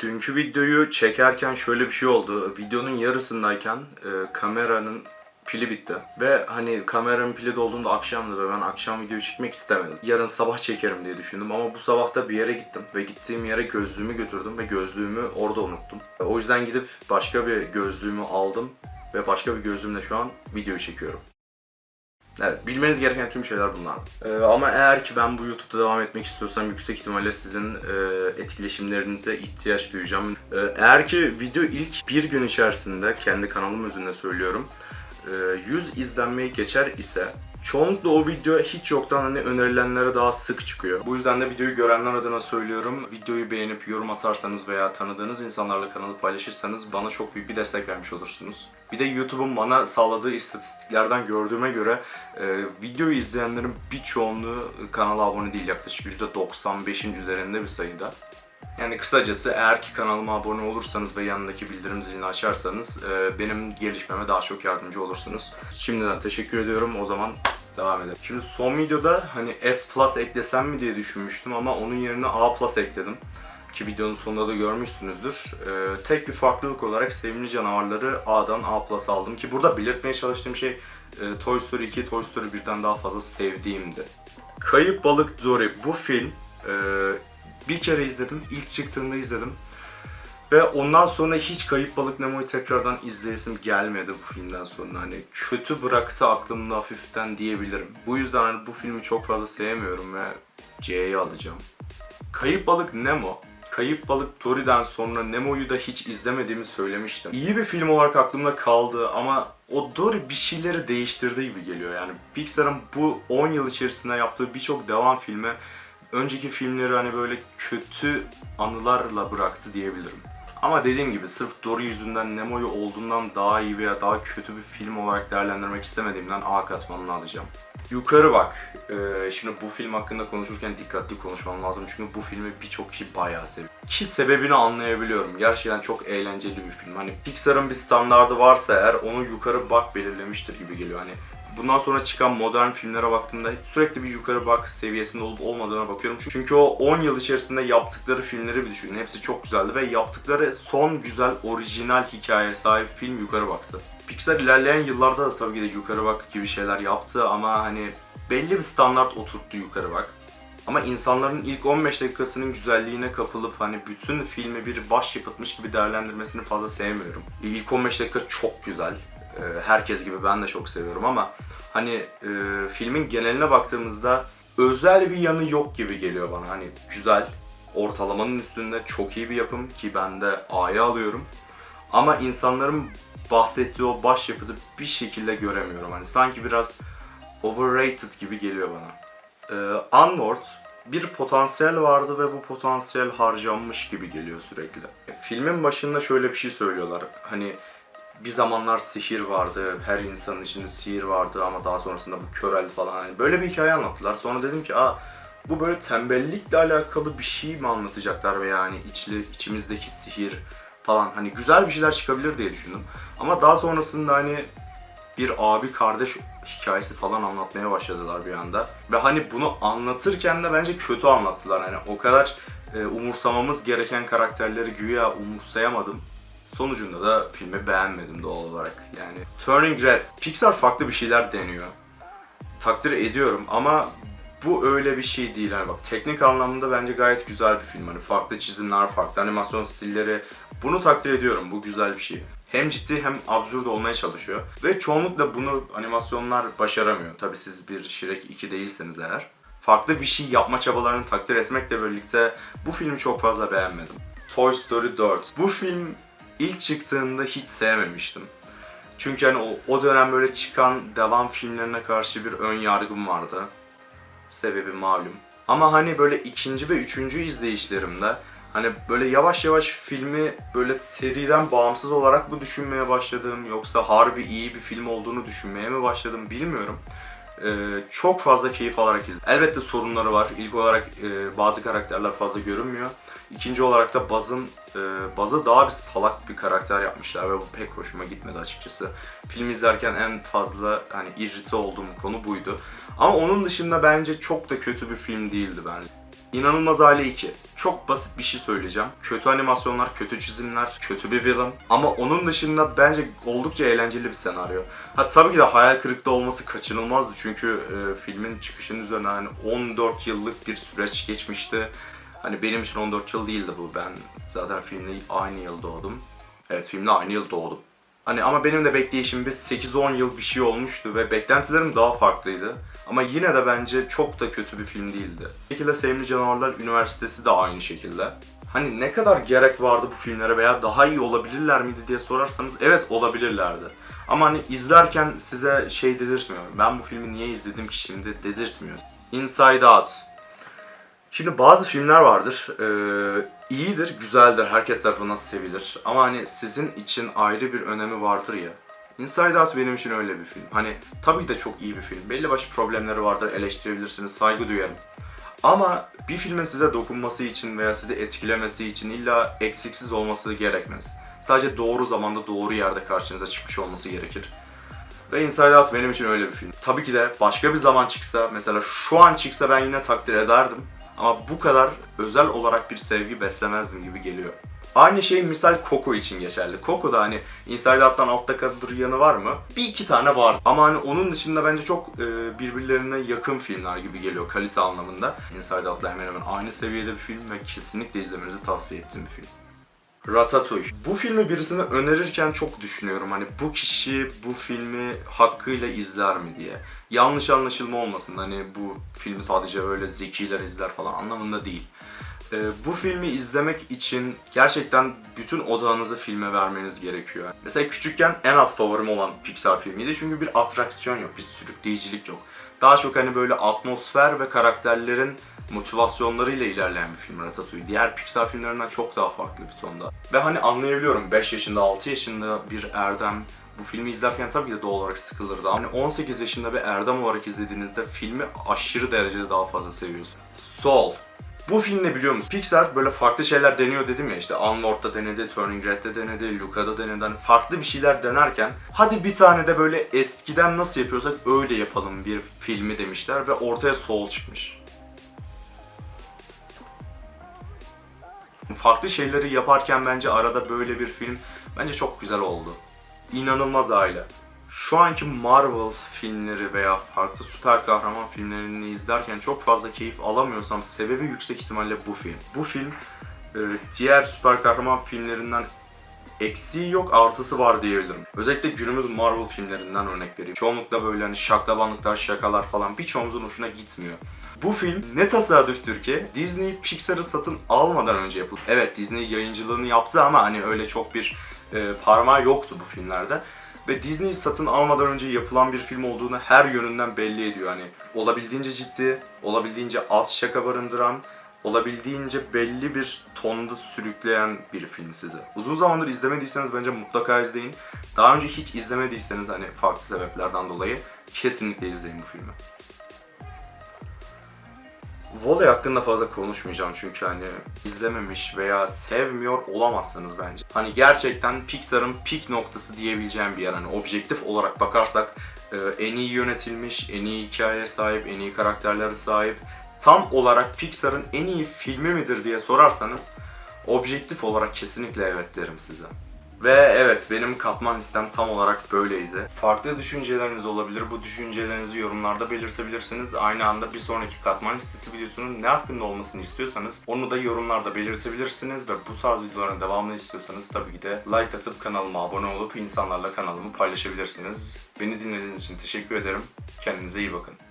Dünkü videoyu çekerken şöyle bir şey oldu. Videonun yarısındayken e, kameranın pili bitti. Ve hani kameranın pili dolduğunda akşamdı ve ben akşam video çekmek istemedim. Yarın sabah çekerim diye düşündüm ama bu sabah da bir yere gittim. Ve gittiğim yere gözlüğümü götürdüm ve gözlüğümü orada unuttum. O yüzden gidip başka bir gözlüğümü aldım ve başka bir gözlüğümle şu an videoyu çekiyorum. Evet, bilmeniz gereken tüm şeyler bunlar. Ee, ama eğer ki ben bu YouTube'da devam etmek istiyorsam yüksek ihtimalle sizin e, etkileşimlerinize ihtiyaç duyacağım. Ee, eğer ki video ilk bir gün içerisinde, kendi kanalım özünde söylüyorum, e, 100 izlenmeyi geçer ise çoğunlukla o video hiç yoktan hani önerilenlere daha sık çıkıyor. Bu yüzden de videoyu görenler adına söylüyorum. Videoyu beğenip yorum atarsanız veya tanıdığınız insanlarla kanalı paylaşırsanız bana çok büyük bir destek vermiş olursunuz. Bir de YouTube'un bana sağladığı istatistiklerden gördüğüme göre e, videoyu izleyenlerin bir çoğunluğu kanala abone değil. Yaklaşık %95'in üzerinde bir sayıda. Yani kısacası eğer ki kanalıma abone olursanız ve yanındaki bildirim zilini açarsanız e, benim gelişmeme daha çok yardımcı olursunuz. Şimdiden teşekkür ediyorum. O zaman devam edelim. Şimdi son videoda hani S Plus eklesem mi diye düşünmüştüm ama onun yerine A Plus ekledim. Ki videonun sonunda da görmüşsünüzdür. E, tek bir farklılık olarak sevimli canavarları A'dan A Plus aldım ki burada belirtmeye çalıştığım şey e, Toy Story 2, Toy Story 1'den daha fazla sevdiğimdi. Kayıp Balık Dory bu film e, bir kere izledim. İlk çıktığında izledim. Ve ondan sonra hiç Kayıp Balık Nemo'yu tekrardan izleyesim gelmedi bu filmden sonra. Hani kötü bıraktı aklımda hafiften diyebilirim. Bu yüzden hani bu filmi çok fazla sevmiyorum ve C'yi alacağım. Kayıp Balık Nemo Kayıp Balık Dory'den sonra Nemo'yu da hiç izlemediğimi söylemiştim. İyi bir film olarak aklımda kaldı ama o Dory bir şeyleri değiştirdi gibi geliyor yani. Pixar'ın bu 10 yıl içerisinde yaptığı birçok devam filmi önceki filmleri hani böyle kötü anılarla bıraktı diyebilirim. Ama dediğim gibi sırf Dory yüzünden Nemo'yu olduğundan daha iyi veya daha kötü bir film olarak değerlendirmek istemediğimden A katmanını alacağım. Yukarı bak. Ee, şimdi bu film hakkında konuşurken dikkatli konuşmam lazım çünkü bu filmi birçok kişi bayağı seviyor. Ki sebebini anlayabiliyorum. Gerçekten çok eğlenceli bir film. Hani Pixar'ın bir standardı varsa eğer onu yukarı bak belirlemiştir gibi geliyor. Hani bundan sonra çıkan modern filmlere baktığımda sürekli bir yukarı bak seviyesinde olup olmadığına bakıyorum. Çünkü o 10 yıl içerisinde yaptıkları filmleri bir düşünün. Hepsi çok güzeldi ve yaptıkları son güzel orijinal hikayeye sahip film yukarı baktı. Pixar ilerleyen yıllarda da tabii ki de yukarı bak gibi şeyler yaptı ama hani belli bir standart oturttu yukarı bak. Ama insanların ilk 15 dakikasının güzelliğine kapılıp hani bütün filmi bir başyapıtmış gibi değerlendirmesini fazla sevmiyorum. İlk 15 dakika çok güzel. Ee, Herkes gibi ben de çok seviyorum ama hani e, filmin geneline baktığımızda özel bir yanı yok gibi geliyor bana. Hani güzel, ortalamanın üstünde çok iyi bir yapım ki ben de A'ya alıyorum. Ama insanların bahsettiği o başyapıtı bir şekilde göremiyorum. Hani sanki biraz overrated gibi geliyor bana. Ee, Onward bir potansiyel vardı ve bu potansiyel harcanmış gibi geliyor sürekli. Filmin başında şöyle bir şey söylüyorlar. Hani bir zamanlar sihir vardı, her insanın içinde sihir vardı ama daha sonrasında bu köreldi falan. Hani böyle bir hikaye anlattılar. Sonra dedim ki aa bu böyle tembellikle alakalı bir şey mi anlatacaklar veya hani içli, içimizdeki sihir falan hani güzel bir şeyler çıkabilir diye düşündüm. Ama daha sonrasında hani bir abi kardeş hikayesi falan anlatmaya başladılar bir anda. Ve hani bunu anlatırken de bence kötü anlattılar. Hani o kadar e, umursamamız gereken karakterleri güya umursayamadım. Sonucunda da filmi beğenmedim doğal olarak. Yani Turning Red, Pixar farklı bir şeyler deniyor. Takdir ediyorum ama bu öyle bir şey değil. Hani bak teknik anlamda bence gayet güzel bir film. Hani farklı çizimler, farklı animasyon stilleri. Bunu takdir ediyorum. Bu güzel bir şey. Hem ciddi hem absürt olmaya çalışıyor. Ve çoğunlukla bunu animasyonlar başaramıyor. Tabi siz bir Shrek 2 değilseniz eğer. Farklı bir şey yapma çabalarını takdir etmekle birlikte bu filmi çok fazla beğenmedim. Toy Story 4. Bu film ilk çıktığında hiç sevmemiştim. Çünkü hani o, o dönem böyle çıkan devam filmlerine karşı bir ön yargım vardı. Sebebi malum. Ama hani böyle ikinci ve üçüncü izleyişlerimde hani böyle yavaş yavaş filmi böyle seriden bağımsız olarak mı düşünmeye başladım yoksa harbi iyi bir film olduğunu düşünmeye mi başladım bilmiyorum. Ee, çok fazla keyif alarak izledim. Elbette sorunları var. İlk olarak e, bazı karakterler fazla görünmüyor. İkinci olarak da Baz'ın e, Baz'ı daha bir salak bir karakter yapmışlar ve bu pek hoşuma gitmedi açıkçası. Film izlerken en fazla hani irrite olduğum konu buydu. Ama onun dışında bence çok da kötü bir film değildi bence. İnanılmaz Aile 2. Çok basit bir şey söyleyeceğim. Kötü animasyonlar, kötü çizimler, kötü bir villain. Ama onun dışında bence oldukça eğlenceli bir senaryo. Ha tabii ki de hayal kırıklığı olması kaçınılmazdı. Çünkü e, filmin çıkışının üzerine hani 14 yıllık bir süreç geçmişti. Hani benim için 14 yıl değildi bu. Ben zaten filmle aynı yıl doğdum. Evet filmle aynı yıl doğdum. Hani ama benim de bekleyişim bir 8-10 yıl bir şey olmuştu ve beklentilerim daha farklıydı. Ama yine de bence çok da kötü bir film değildi. Bu şekilde Sevimli Canavarlar Üniversitesi de aynı şekilde. Hani ne kadar gerek vardı bu filmlere veya daha iyi olabilirler miydi diye sorarsanız evet olabilirlerdi. Ama hani izlerken size şey dedirtmiyor. Ben bu filmi niye izledim ki şimdi dedirtmiyor. Inside Out. Şimdi bazı filmler vardır. Ee, iyidir, güzeldir, herkes tarafından sevilir. Ama hani sizin için ayrı bir önemi vardır ya. Inside Out benim için öyle bir film. Hani tabii de çok iyi bir film. Belli başlı problemleri vardır, eleştirebilirsiniz, saygı duyarım. Ama bir filmin size dokunması için veya sizi etkilemesi için illa eksiksiz olması gerekmez. Sadece doğru zamanda doğru yerde karşınıza çıkmış olması gerekir. Ve Inside Out benim için öyle bir film. Tabii ki de başka bir zaman çıksa, mesela şu an çıksa ben yine takdir ederdim. Ama bu kadar özel olarak bir sevgi beslemezdim gibi geliyor. Aynı şey misal Coco için geçerli. Coco da hani Inside Out'tan altta kalır yanı var mı? Bir iki tane var. Ama hani onun dışında bence çok e, birbirlerine yakın filmler gibi geliyor kalite anlamında. Inside Out'la hemen hemen aynı seviyede bir film ve kesinlikle izlemenizi tavsiye ettiğim bir film. Ratatouille. Bu filmi birisine önerirken çok düşünüyorum. Hani bu kişi bu filmi hakkıyla izler mi diye. Yanlış anlaşılma olmasın. Hani bu filmi sadece öyle zekiler izler falan anlamında değil. Ee, bu filmi izlemek için gerçekten bütün odağınızı filme vermeniz gerekiyor. Mesela küçükken en az favorim olan Pixar filmiydi çünkü bir atraksiyon yok, bir sürükleyicilik yok. Daha çok hani böyle atmosfer ve karakterlerin motivasyonlarıyla ilerleyen bir film Ratatouille. Diğer Pixar filmlerinden çok daha farklı bir tonda. Ve hani anlayabiliyorum 5 yaşında, 6 yaşında bir Erdem bu filmi izlerken tabii ki de doğal olarak sıkılırdı. Hani 18 yaşında bir Erdem olarak izlediğinizde filmi aşırı derecede daha fazla seviyorsun. Soul. Bu film ne biliyor musun? Pixar böyle farklı şeyler deniyor dedim ya işte Onward'da denedi, Turning Red'de denedi, Luca'da denedi. Hani farklı bir şeyler denerken hadi bir tane de böyle eskiden nasıl yapıyorsak öyle yapalım bir filmi demişler ve ortaya Soul çıkmış. Farklı şeyleri yaparken bence arada böyle bir film bence çok güzel oldu. İnanılmaz aile. Şu anki Marvel filmleri veya farklı süper kahraman filmlerini izlerken çok fazla keyif alamıyorsam sebebi yüksek ihtimalle bu film. Bu film e, diğer süper kahraman filmlerinden eksiği yok artısı var diyebilirim. Özellikle günümüz Marvel filmlerinden örnek vereyim. Çoğunlukla böyle hani şaklabanlıklar, şakalar falan birçoğumuzun hoşuna gitmiyor. Bu film ne tesadüftür ki Disney Pixar'ı satın almadan önce yapıldı. Evet Disney yayıncılığını yaptı ama hani öyle çok bir e, parmağı yoktu bu filmlerde. Ve Disney satın almadan önce yapılan bir film olduğunu her yönünden belli ediyor. Hani olabildiğince ciddi, olabildiğince az şaka barındıran, olabildiğince belli bir tonda sürükleyen bir film size. Uzun zamandır izlemediyseniz bence mutlaka izleyin. Daha önce hiç izlemediyseniz hani farklı sebeplerden dolayı kesinlikle izleyin bu filmi. Volley hakkında fazla konuşmayacağım çünkü hani izlememiş veya sevmiyor olamazsınız bence. Hani gerçekten Pixar'ın peak noktası diyebileceğim bir yer. Hani objektif olarak bakarsak e, en iyi yönetilmiş, en iyi hikayeye sahip, en iyi karakterlere sahip. Tam olarak Pixar'ın en iyi filmi midir diye sorarsanız objektif olarak kesinlikle evet derim size. Ve evet benim katman listem tam olarak böyleydi. Farklı düşünceleriniz olabilir. Bu düşüncelerinizi yorumlarda belirtebilirsiniz. Aynı anda bir sonraki katman listesi videosunun ne hakkında olmasını istiyorsanız onu da yorumlarda belirtebilirsiniz. Ve bu tarz videoların devamını istiyorsanız tabii ki de like atıp kanalıma abone olup insanlarla kanalımı paylaşabilirsiniz. Beni dinlediğiniz için teşekkür ederim. Kendinize iyi bakın.